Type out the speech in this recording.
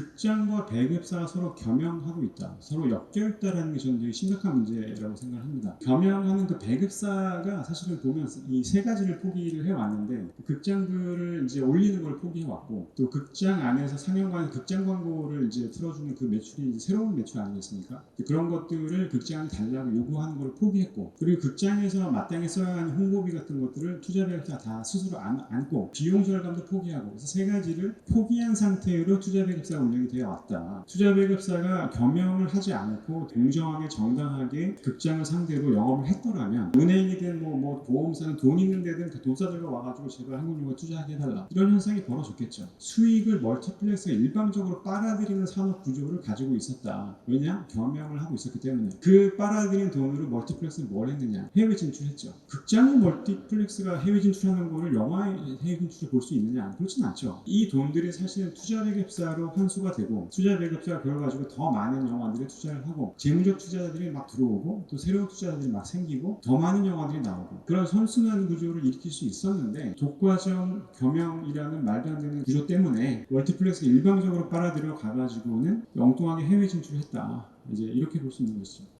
극장과 배급사가 서로 겸용하고 있다. 서로 엮여있다라는 게 저는 되게 심각한 문제라고 생각을 합니다. 겸용하는 그 배급사가 사실은 보면 이 세 가지를 포기를 해왔는데 극장들을 이제 올리는 걸 포기해왔고 또 극장 안에서 상영관 극장 광고를 이제 틀어주는 그 매출이 이제 새로운 매출 아니겠습니까? 그런 것들을 극장이 달라고 요구하는 걸 포기했고 그리고 극장에서 마땅히 써야 하는 홍보비 같은 것들을 투자 배급사가 다 스스로 안, 안고 비용 절감도 포기하고 그래서 세 가지를 포기한 상태로 투자 배급사가 운영이 되어 왔다. 투자 배급사가 겸용을 하지 않고 공정하게 정당하게 극장을 상대로 영업을 했더라면 은행이든 뭐, 뭐 보험사는 돈 있는 데든 그 돈사들과 와가지고 제발 한국영화 투자하게 해달라 이런 현상이 벌어졌겠죠. 수익을 멀티플렉스가 일방적으로 빨아들이는 산업 구조를 가지고 있었다. 왜냐? 겸용을 하고 있었기 때문에 그 빨아들인 돈으로 멀티플렉스는 뭘 했느냐? 해외 진출했죠. 극장의 멀티플렉스가 해외 진출하는 거를 영화의 해외 진출을 볼 수 있느냐? 그렇진 않죠. 이 돈들이 사실은 투자 배급사로 환수 가 되고 투자 배급사가 그걸 가지고 더 많은 영화들에 투자를 하고 재무적 투자자들이 막 들어오고 또 새로운 투자자들이 막 생기고 더 많은 영화들이 나오고 그런 선순환 구조를 일으킬 수 있었는데 독과점 겸용이라는 말도 안 되는 구조 때문에 멀티플렉스가 일방적으로 빨아들여 가가지고는 엉뚱하게 해외 진출했다. 이제 이렇게 볼 수 있는 것이죠.